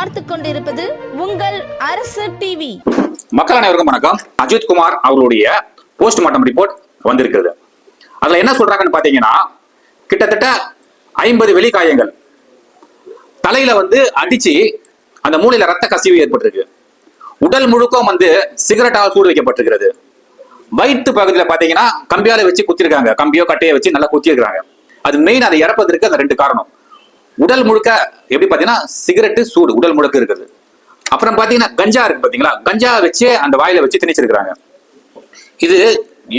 பார்த்து கொண்டிருப்பது உங்கள் அரசு டிவி மக்கள் அனைவருக்கும் வணக்கம். அஜித் குமார் அவர்களுடைய போஸ்ட்மார்ட்டம் ரிப்போர்ட் வந்திருக்கிறது. அதுல என்ன சொல்றாங்கன்னு பாத்தீங்கன்னா கிட்டத்தட்ட ஐம்பது வெளிக்காயங்கள் தலையில வந்து அடிச்சு அந்த மூளையில ரத்த கசிவு ஏற்பட்டிருக்கு. உடல் முழுக்கம் வந்து சிகரெட்டால் சூடு வைக்கப்பட்டிருக்கிறது. வயிற்று பகுதியில பார்த்தீங்கன்னா கம்பியால வச்சு குத்திருக்காங்க. கம்பியோ கட்டையை வச்சு நல்லா குத்திருக்காங்க அது மெயின் அதை இறப்பதற்கு அந்த ரெண்டு காரணம். உடல் முழுக்க எப்படி பாத்தீங்கன்னா சிகரெட்டு சூடு உடல் முழுக்க இருக்குது. அப்புறம் பாத்தீங்கன்னா கஞ்சா இருக்கு பாத்தீங்களா கஞ்சா வச்சு அந்த வாயில வச்சு திணிச்சிருக்கிறாங்க. இது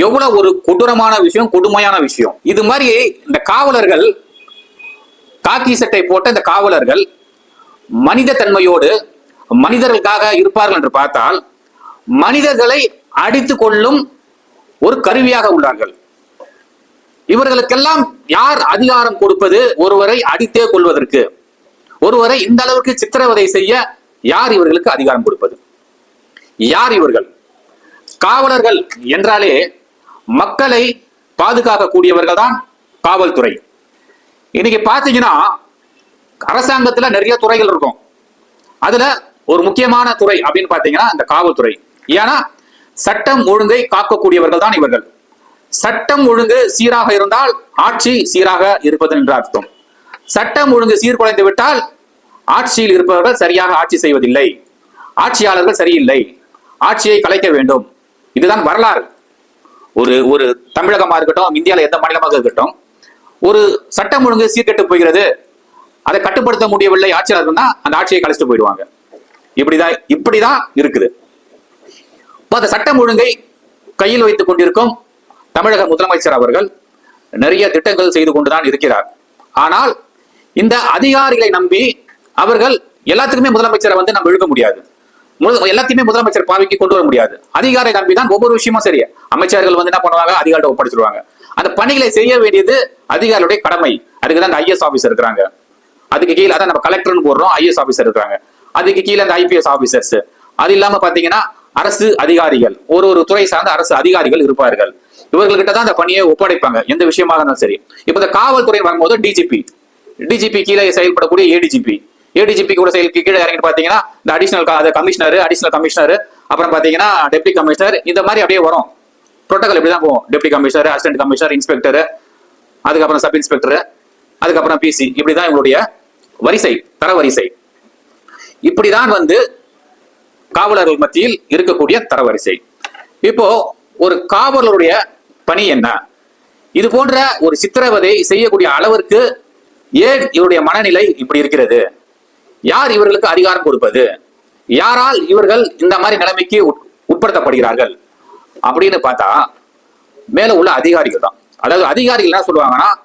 எவ்வளவு ஒரு கொடூரமான விஷயம் கொடுமையான விஷயம். இது மாதிரி இந்த காவலர்கள் காக்கி சட்டை போட்ட இந்த காவலர்கள் மனித தன்மையோடு மனிதர்களுக்காக இருப்பார்கள் என்று பார்த்தால் மனிதர்களை அடித்து கொள்ளும் ஒரு கருவியாக உள்ளார்கள். இவர்களுக்கெல்லாம் யார் அதிகாரம் கொடுப்பது? ஒருவரை அடித்தே கொள்வதற்கு. ஒருவரை இந்த அளவுக்கு சித்திரவதை செய்ய யார் இவர்களுக்கு அதிகாரம் கொடுப்பது? யார் இவர்கள்? காவலர்கள் என்றாலே மக்களை பாதுகாக்கக்கூடியவர்கள் தான் காவல்துறை. இன்னைக்கு பாத்தீங்கன்னா அரசாங்கத்துல நிறைய துறைகள் இருக்கும். அதுல ஒரு முக்கியமான துறை அப்படின்னு பாத்தீங்கன்னா இந்த காவல்துறை. ஏன்னா சட்டம் ஒழுங்கை காக்கக்கூடியவர்கள் தான் இவர்கள். சட்டம் ஒழுங்கு சீராக இருந்தால் ஆட்சி சீராக இருப்பது என்று அர்த்தம். சட்டம் ஒழுங்கு சீர்குலைந்து விட்டால் ஆட்சியில் இருப்பவர்கள் சரியாக ஆட்சி செய்வதில்லை. ஆட்சியாளர்கள் சரியில்லை. ஆட்சியை கலைக்க வேண்டும். இதுதான் வரலாறு. ஒரு ஒரு தமிழகமா இருக்கட்டும் இந்தியாவில் எந்த மாநிலமாக இருக்கட்டும் ஒரு சட்டம் ஒழுங்கு சீர்கெட்டு போகிறது. அதை கட்டுப்படுத்த முடியவில்லை ஆட்சியாளர்கள் தான் அந்த ஆட்சியை கலைச்சிட்டு போயிடுவாங்க. இப்படிதான் இப்படிதான் இருக்குது. இப்போ அந்த சட்டம் ஒழுங்கை கையில் வைத்துக் கொண்டிருக்கும் தமிழக முதலமைச்சர் அவர்கள் நிறைய திட்டங்கள் செய்து கொண்டுதான் இருக்கிறார். ஆனால் இந்த அதிகாரிகளை நம்பி அவர்கள் எல்லாத்துக்குமே முதலமைச்சரை வந்து நம்ம இழுக்க முடியாது. முழு- எல்லாத்தையுமே முதலமைச்சர் பாவிக்கு கொண்டு வர முடியாது. அதிகாரை நம்பி தான் ஒவ்வொரு விஷயமும் சரி. அமைச்சர்கள் வந்து என்ன பண்ணுவாங்க? அதிகாரிட்ட ஒப்படைச்சிருவாங்க. அந்த பணிகளை செய்ய வேண்டியது அதிகாரியுடைய கடமை. அதுக்கு தான் ஐஎஸ் ஆபீசர் இருக்கிறாங்க. அதுக்கு கீழே அதான் நம்ம கலெக்டர்னு போடுறோம். ஐஎஸ் ஆபீசர் இருக்கிறாங்க. அதுக்கு கீழே அந்த ஐபிஎஸ் ஆபீசர்ஸ் அது இல்லாம பாத்தீங்கன்னா அரசு அதிகாரிகள் ஒரு ஒரு துறை சார்ந்த அரசு அதிகாரிகள் இருப்பார்கள். இவர்கள்கிட்ட தான் அந்த பணியை ஒப்படைப்பாங்க எந்த விஷயமாக இருந்தாலும் சரி. இப்ப இந்த காவல்துறை வரும்போது டிஜிபி டிஜிபி கீழே செயல்படக்கூடிய ஏடிஜிபி ஏடிஜிபி கூட செயலுக்கு கீழே இறங்கி பாத்தீங்கன்னா இந்த அடிஷனல் கமிஷனர் அடிஷனல் கமிஷனர் அப்புறம் பாத்தீங்கன்னா டெப்டி கமிஷனர் இந்த மாதிரி அப்படியே வரும். ப்ரோட்டோகால் இப்படி தான் போகும். Deputy commissioner assistant commissioner inspector அதுக்கப்புறம் சப் இன்ஸ்பெக்டர் அதுக்கப்புறம் பிசி இப்படிதான் இவங்களுடைய வரிசை தரவரிசை. இப்படிதான் வந்து காவலர்கள் மத்தியில் இருக்கக்கூடிய தரவரிசை. இப்போ ஒரு காவலருடைய பணி என்ன? இது போன்ற ஒரு சித்திரவதை செய்யக்கூடிய அளவிற்கு ஏன் இவருடைய மனநிலை இப்படி இருக்கிறது? யார் இவர்களுக்கு அதிகாரம் கொடுப்பது? யாரால் இவர்கள் இந்த மாதிரி நிலைமைக்கு உட்- உட்படுத்தப்படுகிறார்கள்? அப்படின்னு பார்த்தா மேல உள்ள அதிகாரிகள் தான். அதாவது அதிகாரிகள் என்ன சொல்லுவாங்கன்னா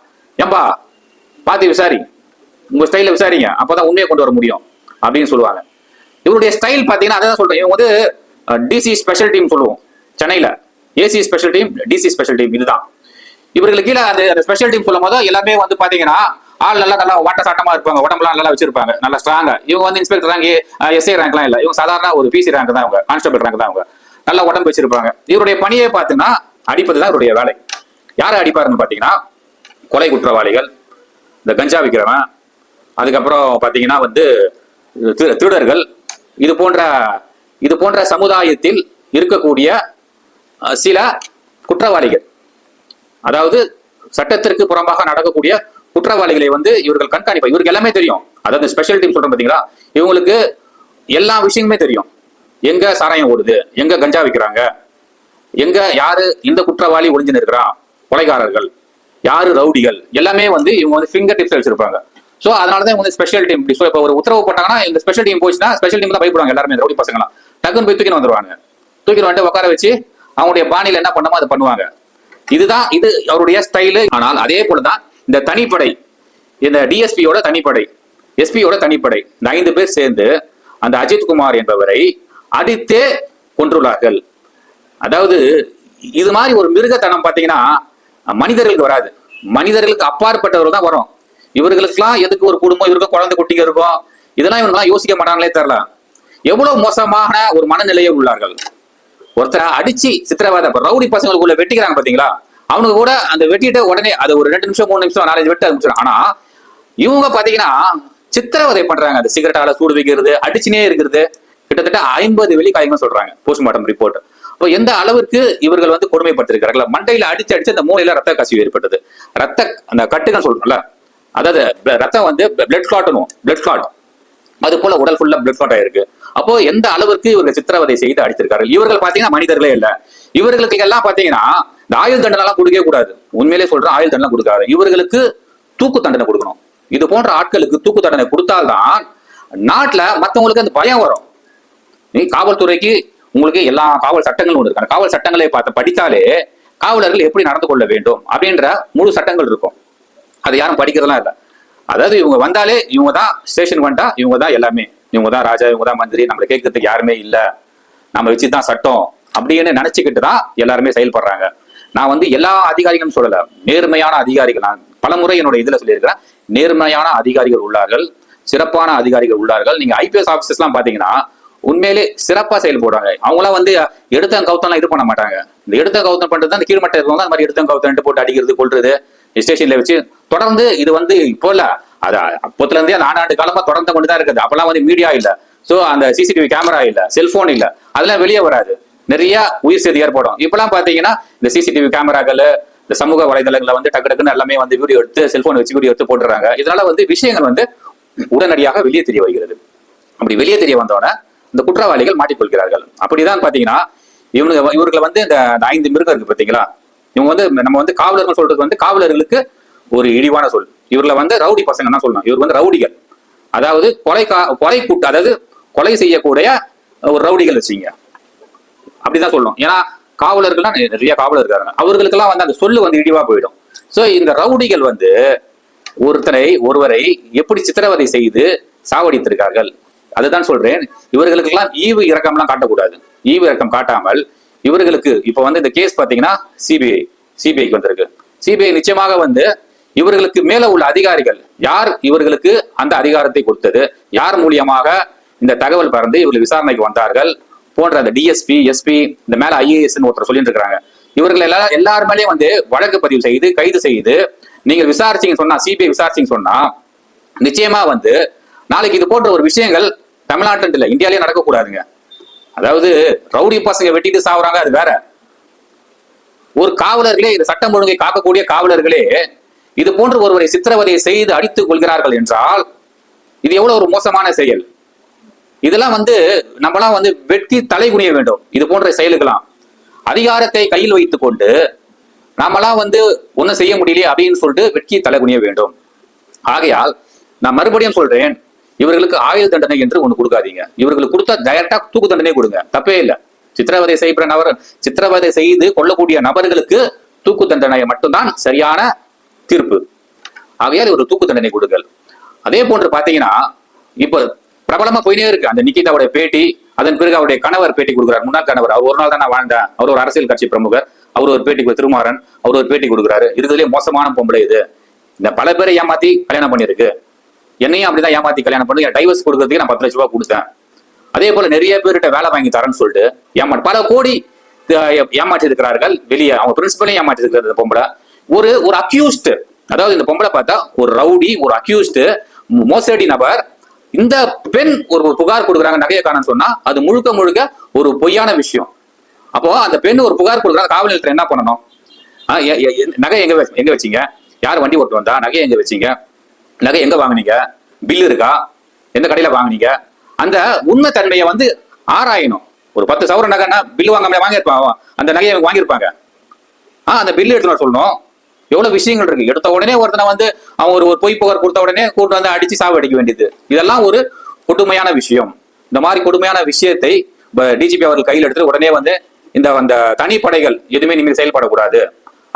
ஏம்பா பார்த்து விசாரி. உங்க ஸ்டைல விசாரிங்க. அப்பதான் உண்மையை கொண்டு வர முடியும். அப்படின்னு சொல்லுவாங்க. இவருடைய ஸ்டைல் பார்த்தீங்கன்னா அதான் சொல்றேன். இவங்க வந்து டிசி ஸ்பெஷல் டீம் சொல்லுவோம். சென்னையில. AC special team DC special team இதுதான். இவர்களுக்கு கீழே அந்த ஸ்பெஷல் டீம் சொல்லும் போது எல்லாமே வந்து பாத்தீங்கன்னா ஆள் நல்லா நல்லா வாட்ட சாட்டமா இருப்பாங்க உடம்புலாம் நல்லா வச்சிருப்பாங்க நல்லா ஸ்ட்ராங்கா இவங்க வந்து இன்ஸ்பெக்டர் ரேங்க் எஸ்ஐ ரேங்க்லாம் இல்ல. இவங்க சாதாரண ஒரு பிசி ரேங்க் தான் அவங்க கான்ஸ்டபிள் ரேங்க் தான் அவங்க நல்லா உடம்பு வச்சிருப்பாங்க. இவருடைய பணியே பார்த்தீங்கன்னா அடிப்பது தான் இவருடைய வேலை. யாரை அடிப்பாருன்னு பாத்தீங்கன்னா கொலை குற்றவாளிகள் இந்த கஞ்சா விற்கிறவன் அதுக்கப்புறம் பாத்தீங்கன்னா வந்து திரு- திருடர்கள் இது போன்ற இது போன்ற சமுதாயத்தில் இருக்கக்கூடிய சில குற்றவாளிகள். அதாவது சட்டத்திற்கு புறம்பாக நடக்கக்கூடிய குற்றவாளிகளை வந்து இவர்கள் கண்காணிப்பாங்க இவருக்கு எல்லாமே தெரியும். அதாவது ஸ்பெஷல் டீம் சொல்றோம் பாத்தீங்களா? இவங்களுக்கு எல்லா விஷயமுமே தெரியும். எங்க சாராயம் ஓடுது எங்க கஞ்சா விற்கிறாங்க எங்க யாரு இந்த குற்றவாளி ஒளிஞ்சு இருக்கிறான் கொலைகாரர்கள் யாரு ரவுடிகள்? எல்லாமே வந்து இவங்க வந்து ஃபிங்கர் டிப்ஸ் வச்சிருப்பாங்க. ஸோ அதனாலதான் இவங்க வந்து ஸ்பெஷல் டீம் இப்போ ஒரு உத்தரவு போட்டாங்கன்னா இந்த ஸ்பெஷல் டீம் போச்சுன்னா ஸ்பெஷல் டீம் தான் பயப்படுவாங்க எல்லாருமே ரவுடி பசங்களாம் டக்குன்னு போய் தூக்கின்னு வந்துருவாங்க தூக்கிட்டு வந்துட்டு உட்கார வச்சு அவங்களுடைய பாணியில் என்ன பண்ணுமோ அதை பண்ணுவாங்க. இதுதான் இது அவருடைய ஸ்டைலு ஆனால் அதே போலதான் இந்த தனிப்படை இந்த டிஎஸ்பியோட தனிப்படை எஸ்பியோட தனிப்படை இந்த ஐந்து பேர் சேர்ந்து அந்த அஜித் குமார் என்பவரை அடித்தே கொன்றுள்ளார்கள். அதாவது இது மாதிரி ஒரு மிருகத்தனம் பார்த்தீங்கன்னா மனிதர்களுக்கு வராது. மனிதர்களுக்கு அப்பாற்பட்டவர்கள் தான் வரும். இவர்களுக்கெல்லாம் எதுக்கு ஒரு குடும்பம் இவருக்கும் குழந்தை குட்டிங்க இருக்கும்? இதெல்லாம் இவங்கெல்லாம் யோசிக்க மாட்டாங்களே தெரியல எவ்வளவு மோசமான ஒரு மனநிலையில் உள்ளார்கள். ஒருத்தரை அடிச்சு சித்திரவதை ரவுடி பசங்களுக்குள்ள வெட்டிக்கிறாங்க பாத்தீங்களா? அவனுக்கு கூட அந்த வெட்டிட்டு உடனே அது ஒரு ரெண்டு நிமிஷம் மூணு நிமிஷம் நாலஞ்சு வெட்ட ஆரம்பிச்சிடும் ஆனா இவங்க பாத்தீங்கன்னா சித்திரவதை பண்றாங்க. அந்த சிகரெட்டால சூடு வைக்கிறது அடிச்சுனே இருக்கிறது. கிட்டத்தட்ட ஐம்பது வெளி காயங்கள் சொல்றாங்க போஸ்ட்மார்ட்டம் ரிப்போர்ட் அப்போ எந்த அளவிற்கு இவர்கள் வந்து கொடுமைப்படுத்திருக்கிறார்கள் மண்டையில அடிச்சு அடிச்சு அந்த மூளையில ரத்த கசிவு ஏற்பட்டது. ரத்த அந்த கட்டுகள் சொல்றோம்ல அதாவது ரத்தம் வந்து பிளட் கிளாட்னும் பிளட் கிளாட் அது போல உடல் ஃபுல்லா பிளட் கிளாட் ஆயிருக்கு. அப்போ எந்த அளவுக்கு இவர்கள் சித்திரவதை செய்து அடித்திருக்கார்கள்? இவர்கள் பாத்தீங்கன்னா மனிதர்களே இல்ல. இவர்களுக்கு எல்லாம் பாத்தீங்கன்னா இந்த ஆயுள் தண்டனை எல்லாம் கொடுக்கவே கூடாது. உண்மையிலே சொல்றேன் ஆயுள் தண்டனை கொடுக்காது. இவர்களுக்கு தூக்கு தண்டனை கொடுக்கணும். இது போன்ற ஆட்களுக்கு தூக்கு தண்டனை கொடுத்தால்தான் நாட்டுல மத்தவங்களுக்கு அந்த பயம் வரும். நீ காவல்துறைக்கு உங்களுக்கு எல்லா காவல் சட்டங்களும் ஒன்று இருக்காங்க காவல் சட்டங்களை பார்த்து படித்தாலே காவலர்கள் எப்படி நடந்து கொள்ள வேண்டும் அப்படின்ற முழு சட்டங்கள் இருக்கும். அது யாரும் படிக்கிறதெல்லாம் இல்லை. அதாவது இவங்க வந்தாலே இவங்க தான் ஸ்டேஷன் வந்தா இவங்க தான் எல்லாமே. இவங்க தான் ராஜா இவங்க தான் மந்திரி நம்மளை கேட்கறதுக்கு யாருமே இல்லை. நம்ம வச்சு தான் சட்டம் அப்படின்னு நினைச்சுக்கிட்டு தான் எல்லாருமே செயல்படுறாங்க. நான் வந்து எல்லா அதிகாரிகளும் சொல்லலை. நேர்மையான அதிகாரிகள். நான் பலமுறை என்னோட இதுல சொல்லியிருக்கிறேன். நேர்மையான அதிகாரிகள் உள்ளார்கள். சிறப்பான அதிகாரிகள் உள்ளார்கள். நீங்க ஐபிஎஸ் ஆபீசர்ஸ் எல்லாம் பாத்தீங்கன்னா உண்மையிலே சிறப்பா செயல்படுறாங்க. அவங்களாம் வந்து எடுத்த கவுத்தம்லாம் இது பண்ண மாட்டாங்க. இந்த எடுத்த கவுத்தம் பண்றது அந்த கீழ்மட்ட இருக்கவங்க அந்த மாதிரி எடுத்த கவுத்தம் போட்டு அடிக்கிறது கொள்றது ஸ்டேஷன்ல வச்சு தொடர்ந்து இது வந்து இப்போ இல்ல. அது அப்போத்துல இருந்தே அந்த ஆண்டாண்டு காலமா தொடர்ந்து கொண்டு தான் இருக்குது. அப்பெல்லாம் வந்து மீடியா இல்ல. ஸோ அந்த சிசிடிவி கேமரா இல்ல செல்போன் இல்ல. அதெல்லாம் வெளியே வராது. நிறைய உயிர் சேதி ஏற்படும். இப்பெல்லாம் பாத்தீங்கன்னா இந்த சிசிடிவி கேமராக்கள் இந்த சமூக வலைதளங்களை வந்து டக்கு டக்குன்னு எல்லாமே வந்து வீடியோ எடுத்து செல்போன் வச்சு வீடியோ எடுத்து போட்டுறாங்க. இதனால வந்து விஷயங்கள் வந்து உடனடியாக வெளியே தெரிய வருகிறது. அப்படி வெளியே தெரிய வந்தோடனே இந்த குற்றவாளிகள் மாட்டிக்கொள்கிறார்கள். அப்படிதான் பாத்தீங்கன்னா இவனுக்கு இவர்களை வந்து இந்த இந்த ஐந்து மிருகம் இருக்கு பாத்தீங்களா? இவங்க வந்து நம்ம வந்து காவலர்கள் சொல்றது வந்து காவலர்களுக்கு ஒரு இழிவான சொல். இவர்ல வந்து ரவுடி பசங்க தான் சொல்லலாம் இவர் வந்து ரவுடிகள். அதாவது கொலை கா- கொலை கூட்டு அதாவது கொலை செய்யக்கூடிய ஒரு ரவுடிகள் வச்சுங்க அப்படிதான் சொல்லணும் ஏன்னா காவலர்கள்லாம் நிறைய- நிறைய காவலர் இருக்காங்க. அவர்களுக்கெல்லாம் வந்து அந்த சொல்லு வந்து இழிவா போயிடும். சோ இந்த ரவுடிகள் வந்து ஒருத்தரை ஒருவரை எப்படி சித்திரவதை செய்து சாவடித்திருக்கார்கள்? அதுதான் சொல்றேன். இவர்களுக்கெல்லாம் ஈவு இறக்கம்லாம் காட்டக்கூடாது. ஈவு இறக்கம் காட்டாமல் இவர்களுக்கு இப்ப வந்து இந்த கேஸ் பாத்தீங்கன்னா சிபிஐ சிபிஐக்கு வந்திருக்கு. சிபிஐ நிச்சயமாக வந்து இவர்களுக்கு மேல உள்ள அதிகாரிகள் யார் இவர்களுக்கு அந்த அதிகாரத்தை கொடுத்தது? யார் மூலியமாக இந்த தகவல் பறந்து இவர்கள் விசாரணைக்கு வந்தார்கள்? போன்ற அந்த டிஎஸ்பி எஸ்பி இந்த மேல ஐஏஎஸ் ஒருத்தர் சொல்லிட்டு இருக்காங்க இவர்கள் எல்லாரும் எல்லார் வந்து வழக்கு பதிவு செய்து கைது செய்து நீங்கள் விசாரிச்சிங்க சொன்னா சிபிஐ விசாரிச்சிங்க சொன்னா நிச்சயமா வந்து நாளைக்கு இது போன்ற ஒரு விஷயங்கள் தமிழ்நாட்டு இல்லை இந்தியாலேயே நடக்கக்கூடாதுங்க. அதாவது ரவுடி பசங்க வெட்டிட்டு சாவுறாங்க அது வேற. ஒரு காவலர்களே இந்த சட்டம் ஒழுங்கை காக்கக்கூடிய காவலர்களே இது போன்று ஒருவரை சித்திரவதை செய்து அடித்துக் கொள்கிறார்கள் என்றால் இது எவ்வளவு ஒரு மோசமான செயல். இதெல்லாம் வந்து நம்மளாம் வந்து வெட்டி தலை குனிய வேண்டும். இது போன்ற செயலுக்கெல்லாம் அதிகாரத்தை கையில் வைத்துக் கொண்டு நாமெல்லாம் வந்து ஒன்றும் செய்ய முடியலையே அப்படின்னு சொல்லிட்டு வெட்கி தலை குனிய வேண்டும். ஆகையால் நான் மறுபடியும் சொல்றேன் இவர்களுக்கு ஆயுள் தண்டனை என்று ஒன்று கொடுக்காதீங்க. இவர்களுக்கு கொடுத்தா டைரக்டா தூக்கு தண்டனை கொடுங்க. தப்பே இல்லை. சித்திரவதை செய்கிற நபர் சித்திரவதை செய்து கொள்ளக்கூடிய நபர்களுக்கு தூக்கு தண்டனை மட்டும்தான் சரியான தீர்ப்பு. ஆகையால் ஒரு தூக்கு தண்டனை கொடுங்கள். அதே போன்று பாத்தீங்கன்னா இப்போ பிரபலமா போயினே இருக்கு. அந்த நிக்கிதாவுடைய பேட்டி அதன் பிறகு அவருடைய கணவர் பேட்டி கொடுக்குறார். முன்னாள் கணவர். அவர் ஒரு நாள் தான் நான் வாழ்ந்தேன். அவர் ஒரு அரசியல் கட்சி பிரமுகர். அவர் ஒரு பேட்டி திருமாறன். அவர் ஒரு பேட்டி கொடுக்குறாரு. இருக்கிறதுலே மோசமான பொம்பளை இது. இந்த பல பேரை ஏமாத்தி கல்யாணம் பண்ணிருக்கு என்னையும் அப்படிதான் ஏமாத்தி கல்யாணம் பண்ணி டைவர்ஸ் கொடுக்கறதுக்கு நான் பத்து லட்ச ரூபாய் கொடுத்தேன். அதே போல நிறைய பேர்கிட்ட வேலை வாங்கி தரேன்னு சொல்லிட்டு ஏமா பல கோடி ஏமாற்றி இருக்கிறார்கள் வெளியே அவங்க பிரின்சிபலையும் ஏமாற்றி இருக்கிறது பொம்பளை. ஒரு ஒரு அக்யூஸ்டு அதாவது இந்த பொம்பளை பார்த்தா ஒரு ரவுடி ஒரு அக்யூஸ்டு மோசடி நபர். இந்த பெண் ஒரு ஒரு புகார் கொடுக்குறாங்க நகையை காணன்னு சொன்னா அது முழுக்க முழுக்க ஒரு பொய்யான விஷயம். அப்போ அந்த பெண் ஒரு புகார் கொடுக்குறாங்க காவல் நிலையத்தில் என்ன பண்ணணும்? ஆ, எ- நகை எங்க எங்க வச்சீங்க? யார் வண்டி ஓட்டு வந்தா? நகை எங்க வச்சீங்க? நகை எங்க வாங்குனீங்க? பில் இருக்கா? எந்த கடையில வாங்குனீங்க? அந்த உண்மை தன்மையை வந்து ஆராயணும். ஒரு பத்து சவர நகைன்னா பில் வாங்காம வாங்கியிருப்பாங்க அந்த நகையை வாங்கியிருப்பாங்க. ஆ அந்த பில் எடுத்து சொல்லணும். எவ்வளவு விஷயங்கள் இருக்கு? எடுத்த உடனே ஒருத்தனை வந்து அவன் ஒரு ஒரு பொய் புகார் கொடுத்த உடனே கூட்டு வந்து அடிச்சு சாவு அடிக்க வேண்டியது. இதெல்லாம் ஒரு கொடுமையான விஷயம். இந்த மாதிரி கொடுமையான விஷயத்தை டிஜிபி அவர்கள் கையில் எடுத்து உடனே வந்து இந்த அந்த தனிப்படைகள் எதுவுமே இனிமேல் செயல்படக்கூடாது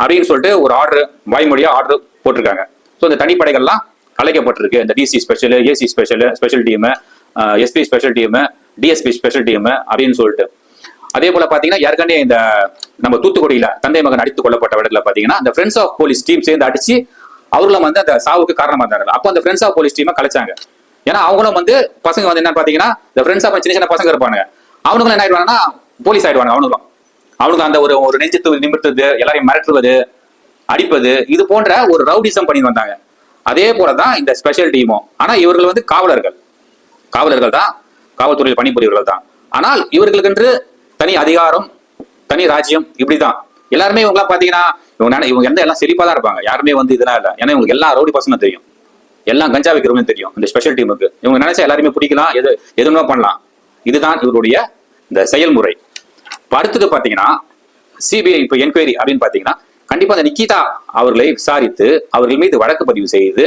அப்படின்னு சொல்லிட்டு ஒரு ஆர்டர் வாய்மொழியா ஆர்டர் போட்டிருக்காங்க. ஸோ இந்த தனிப்படைகள்லாம் கலைக்கப்பட்டிருக்கு. இந்த DC special AC special special team SP special team DSP special team அப்படின்னு சொல்லிட்டு. அதே போல பாத்தீங்கன்னா ஏற்கனவே இந்த நம்ம தூத்துக்குடியில தந்தை மகன் அடித்துக் கொல்லப்பட்ட இடத்துல பாத்தீங்கன்னா அந்த ஃப்ரெண்ட்ஸ் ஆஃப் போலீஸ் டீம் சேர்ந்து அடிச்சு அவர்களும் வந்து அந்த சாவுக்கு காரணமா இருந்தாங்க அப்போ அந்த ஃப்ரெண்ட்ஸ் ஆஃப் போலீஸ் டீமை கலைச்சாங்க. ஏன்னா அவங்களும் வந்து பசங்க வந்து என்ன பாத்தீங்கன்னா இந்த ஃப்ரெண்ட்ஸ் ஆஃப் சின்ன சின்ன பசங்க இருப்பாங்க அவனுங்களும் என்ன ஆயிடுவாங்கன்னா போலீஸ் ஆயிடுவாங்க அவனுங்களும். அவனுக்கு அந்த ஒரு ஒரு நெஞ்சத்து நிமிர்த்துறது எல்லாரையும் மிரட்டுவது அடிப்பது இது போன்ற ஒரு ரவுடிசம் பண்ணி வந்தாங்க. அதே போலதான் இந்த ஸ்பெஷல் டீமும் ஆனா இவர்கள் வந்து காவலர்கள். காவலர்கள் தான் காவல்துறையில் பணிபுரியவர்கள் தான். ஆனால் இவர்களுக்கென்று தனி அதிகாரம் தனி ராஜ்யம் இப்படிதான். எல்லாருமே இவங்க பாத்தீங்கன்னா இவங்க இவங்க எந்த எல்லாம் செழிப்பா தான் இருப்பாங்க. யாருமே வந்து இதெல்லாம் இல்ல. ஏன்னா இவங்களுக்கு எல்லா ரவுடி பசங்க தெரியும். எல்லாம் கஞ்சா வைக்கிறவங்க தெரியும். இந்த ஸ்பெஷல் டீமுக்கு இவங்க நினைச்சா எல்லாருமே பிடிக்கலாம். எது எதுவுமே பண்ணலாம். இதுதான் இவருடைய இந்த செயல்முறை. அடுத்தது பாத்தீங்கன்னா சிபிஐ இப்ப என்கொயரி அப்படின்னு பாத்தீங்கன்னா கண்டிப்பா அந்த நிக்கிதா அவர்களை விசாரித்து அவர்கள் மீது வழக்கு பதிவு செய்து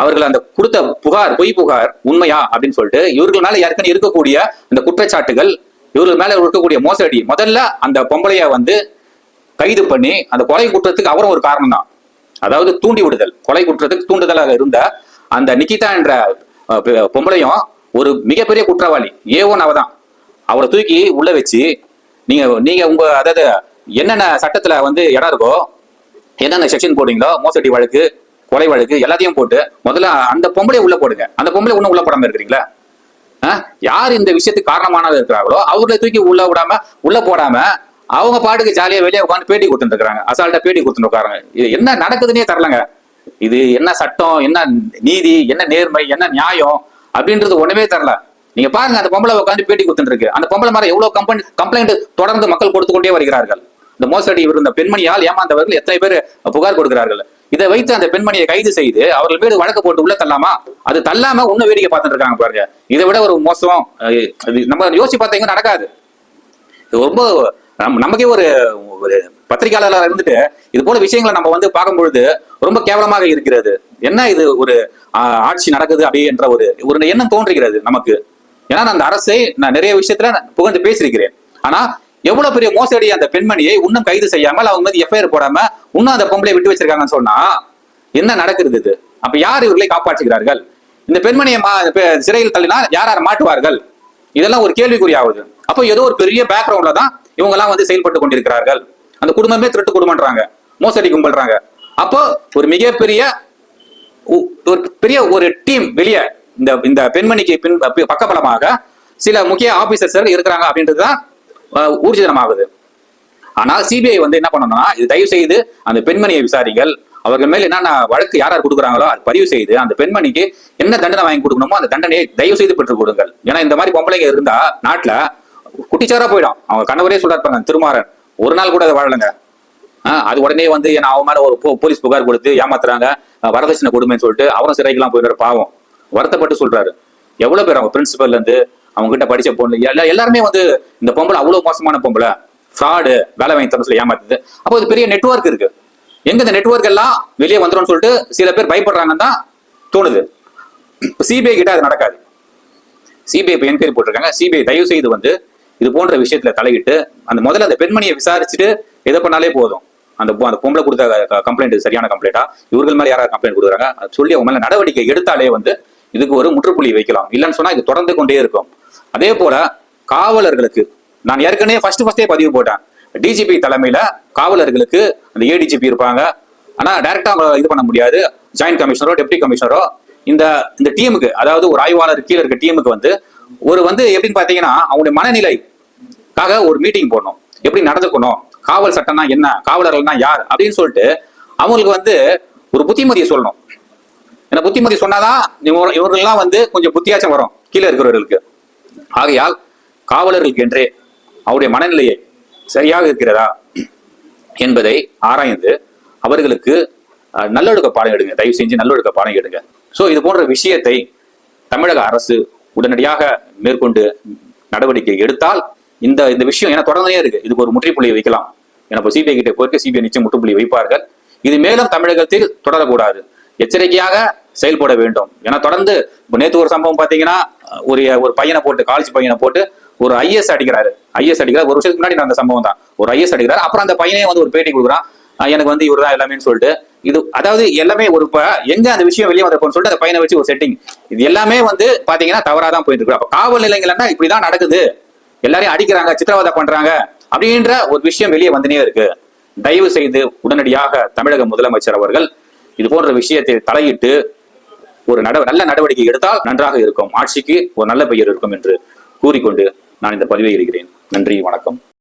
அவர்கள் அந்த கொடுத்த புகார் பொய் புகார் உண்மையா அப்படின்னு சொல்லிட்டு இவர்கள் மேல ஏற்கனவே இருக்கக்கூடிய இந்த குற்றச்சாட்டுகள் இவர்கள் மேல இருக்கக்கூடிய மோசடி. முதல்ல அந்த பொம்பளைய வந்து கைது பண்ணி அந்த கொலை குற்றத்துக்கு அவரும் ஒரு காரணம் தான் அதாவது தூண்டி விடுதல். கொலை குற்றத்துக்கு தூண்டுதலாக இருந்த அந்த நிக்கிதா என்ற பொம்பளையும் ஒரு மிகப்பெரிய குற்றவாளி. ஏ ஒன் அவ தான் அவளை தூக்கி உள்ள வச்சு நீங்க நீங்க உங்க அதாவது என்னென்ன சட்டத்துல வந்து இடம் இருக்கோ என்னென்ன செக்ஷன் போடுறீங்களோ மோசடி வழக்கு கொலை வழக்கு எல்லாத்தையும் போட்டு முதல்ல அந்த பொம்பளை உள்ள போடுங்க. அந்த பொம்பளை ஒன்றும் உள்ள போடாம இருக்கிறீங்களா? யார் இந்த விஷயத்துக்கு காரணமானது இருக்கிறாங்களோ அவர்களை தூக்கி உள்ள விடாம உள்ள போடாம அவங்க பாட்டுக்கு ஜாலியா வெளியே உட்காந்து பேட்டி கொடுத்துருக்காங்க அசால்ட்டா பேட்டி கொடுத்துட்டு உட்காருங்க. இது என்ன நடக்குதுன்னே தரலங்க இது என்ன சட்டம் என்ன நீதி என்ன நேர்மை என்ன நியாயம் அப்படின்றது ஒண்ணுமே தரல நீங்க பாருங்க அந்த பொம்பளை உட்காந்து பேட்டி கொடுத்துட்டு இருக்கு. அந்த பொம்பளை மாதிரி எவ்வளவு கம்பெனி கம்ப்ளைண்ட் தொடர்ந்து மக்கள் கொடுத்து கொண்டே வருகிறார்கள். இந்த மோசடி இருந்த பெண்மணியால் ஏமாந்தவர்கள் எத்தனை பேர் புகார் கொடுக்கிறார்கள். இதை வைத்து அந்த பெண்மணியை கைது செய்து அவர்கள் மீது வழக்கு போட்டு உள்ள தள்ளாமா? அது தள்ளாம இன்னும் வேடிக்கை பார்த்துட்டு இருக்காங்க பாருங்க. இதை விட ஒரு மோசம். நம்ம யோசிச்சு பார்த்தீங்க நடக்காது. ரொம்ப நமக்கே ஒரு ஒரு பத்திரிகையாளராக இருந்துட்டு இது போல விஷயங்களை நம்ம வந்து பார்க்கும் பொழுது ரொம்ப கேவலமாக இருக்கிறது. என்ன இது ஒரு ஆஹ், ஆட்சி நடக்குது அப்படி என்ற ஒரு ஒரு எண்ணம் தோன்றுகிறது நமக்கு. ஏன்னா நான் அந்த அரசை நான் நிறைய விஷயத்துல நான் புகழ்ந்து பேசியிருக்கிறேன். ஆனா எவ்வளவு பெரிய மோசடி அந்த பெண்மணியை இன்னும் கைது செய்யாமல் அவங்க மீது எஃப்ஐஆர் போடாம இன்னும் அந்த பொம்பளை விட்டு வச்சிருக்காங்கன்னு சொன்னா என்ன நடக்கிறது இது? அப்ப யார் இவர்களை காப்பாற்றுகிறார்கள்? இந்த பெண்மணியை சிறையில் தள்ளினா யார் யார் மாட்டுவார்கள்? இதெல்லாம் ஒரு கேள்விக்குறியாகுது அப்போ ஏதோ ஒரு பெரிய பேக்ரவுண்ட்ல தான் இவங்க எல்லாம் வந்து செயல்பட்டு கொண்டிருக்கிறார்கள். அந்த குடும்பமே திருட்டு குடும்பம்ன்றாங்க மோசடி கும்பல்றாங்க. அப்போ ஒரு மிகப்பெரிய ஒரு பெரிய ஒரு டீம் வெளியே இந்த இந்த பெண்மணிக்கு பின் பக்கபலமாக சில முக்கிய ஆபீசர்ஸ் இருக்கிறாங்க அப்படின்றது தான் ஊர்ஜிதமாகுது ஆனால் சிபிஐ வந்து என்ன பண்ணணும்னா இது தயவு செய்து அந்த பெண்மணியை விசாரிங்கள். அவர்கள் மேல் என்னென்ன வழக்கு யார் யார் கொடுக்குறாங்களோ அது பதிவு செய்து அந்த பெண்மணிக்கு என்ன தண்டனை வாங்கி கொடுக்கணுமோ அந்த தண்டனையை தயவு செய்து பெற்றுக் கொடுங்கள். ஏன்னா இந்த மாதிரி பொம்பளைங்க இருந்தா நாட்டுல குட்டிச்சாரா போயிடும். அவங்க கணவரே சொல்றாருப்பாங்க திருமாறன். ஒரு நாள் கூட அதை வாழலங்க. ஆஹ் அது உடனே வந்து என்ன அவன் மேல ஒரு போ- போலீஸ் புகார் கொடுத்து ஏமாத்துறாங்க. வரதட்சணை கொடுமைன்னு சொல்லிட்டு அவரும் சிறைக்கெல்லாம் போயிடுற பாவம். வருத்தப்பட்டு சொல்றாரு. எவ்வளவு பேர் அவங்க பிரின்சிபல்ல இருந்து அவங்க கிட்ட படிச்ச பொண்ணு. எல்லா எல்லாருமே வந்து இந்த பொம்பளை அவ்வளவு மோசமான பொம்பளை. ஃப்ராடு வேலை வாங்கி தர சொல்லி ஏமாத்துது. அப்போ இது பெரிய நெட்வொர்க் இருக்கு. எங்க இந்த நெட்ஒர்க் எல்லாம் வெளியே வந்துடும் சொல்லிட்டு சில பேர் பயப்படுறாங்கன்னு தான் தோணுது. சிபிஐ கிட்ட அது நடக்காது. சிபிஐ இப்போ என்கொயரி போட்டிருக்காங்க. சிபிஐ தயவு செய்து வந்து இது போன்ற விஷயத்துல தலையிட்டு அந்த முதல்ல அந்த பெண்மணியை விசாரிச்சுட்டு எதை பண்ணாலே போதும். அந்த அந்த பொம்பளை கொடுத்த கம்ப்ளைண்ட் சரியான கம்ப்ளைண்டா இவர்கள் மேலே யாராவது கம்ப்ளைண்ட் கொடுக்குறாங்க? சொல்லி அவங்க மேல நடவடிக்கை எடுத்தாலே வந்து இதுக்கு ஒரு முற்றுப்புள்ளி வைக்கலாம். இல்லைன்னு சொன்னா இது தொடர்ந்து கொண்டே இருக்கும். அதே போல காவலர்களுக்கு நான் ஏற்கனவே ஃபர்ஸ்ட் ஃபர்ஸ்டே பதிவு போட்டேன். டிஜிபி தலைமையில காவலர்களுக்கு அந்த ஏடிஜிபி இருப்பாங்க. ஆனா டைரக்டா அவங்கள இது பண்ண முடியாது. ஜாயின்ட் கமிஷனரோ டெப்டி கமிஷனரோ இந்த இந்த டீமுக்கு அதாவது ஒரு ஆய்வாளர் கீழே இருக்க டீமுக்கு வந்து ஒரு வந்து எப்படின்னு பாத்தீங்கன்னா அவங்களுடைய மனநிலைக்காக ஒரு மீட்டிங் போடணும். எப்படி நடந்துக்கணும்? காவல் சட்டம்னா என்ன? காவலர்கள்னா யார்? அப்படின்னு சொல்லிட்டு அவங்களுக்கு வந்து ஒரு புத்திமதியை சொல்லணும். ஏன்னா புத்திமதி சொன்னாதான் இவங்க- இவர்கள்லாம் வந்து கொஞ்சம் புத்தியாச்சம் வரும் கீழே இருக்கிறவர்களுக்கு. ஆகையால் காவலர்களுக்கு என்றே அவருடைய மனநிலையை சரியாக இருக்கிறதா என்பதை ஆராய்ந்து அவர்களுக்கு நல்லொழுக்க பாடம் எடுங்க. தயவு செஞ்சு நல்லொழுக்க பாடம் எடுங்க. ஸோ இது போன்ற விஷயத்தை தமிழக அரசு உடனடியாக மேற்கொண்டு நடவடிக்கை எடுத்தால் இந்த இந்த விஷயம் ஏன்னா தொடர்ந்தே இருக்கு. இதுக்கு ஒரு முற்றுப்புள்ளி வைக்கலாம். ஏன்னா இப்போ சிபிஐ கிட்ட போயிருக்கு சிபிஐ நிச்சயம் முற்றுப்புள்ளி வைப்பார்கள். இது மேலும் தமிழகத்தில் தொடரக்கூடாது. எச்சரிக்கையாக செயல்பட வேண்டும். ஏன்னா தொடர்ந்து இப்போ நேற்று ஒரு சம்பவம் பார்த்தீங்கன்னா ஒரு ஒரு பையனை போட்டு காலேஜ் பையனை போட்டு ஒரு ஐஎஸ் அடிக்கிறாரு. ஐஎஸ் அடிக்கிறார். ஒரு வருஷத்துக்கு முன்னாடி நடந்த சம்பவம் தான். ஒரு ஐஎஸ் அடிக்கிறார். அப்புறம் அந்த பையனே வந்து ஒரு பேட்டி கொடுக்குறான். எனக்கு வந்து இவர் தான் எல்லாமே சொல்லிட்டு. இது அதாவது எல்லாமே ஒரு இப்போ எங்க அந்த விஷயம் வெளியே வந்தப்போன்னு சொல்லிட்டு அந்த பையனை வச்சு ஒரு செட்டிங் இது எல்லாமே வந்து பாத்தீங்கன்னா தவறா தான் போயிட்டு இருக்கு. அப்ப காவல் நிலையங்கள்னா இப்படிதான் நடக்குது. எல்லாரையும் அடிக்கிறாங்க சித்திரவதை பண்றாங்க அப்படின்ற ஒரு விஷயம் வெளியே வந்துனே இருக்கு. தயவு செய்து உடனடியாக தமிழக முதலமைச்சர் அவர்கள் இது போன்ற விஷயத்தை தலையிட்டு ஒரு நட நல்ல நடவடிக்கை எடுத்தால் நன்றாக இருக்கும். ஆட்சிக்கு ஒரு நல்ல பெயர் இருக்கும் என்று கூறிக்கொண்டு நான் இந்த பதிவை இருக்கிறேன் நன்றி வணக்கம்.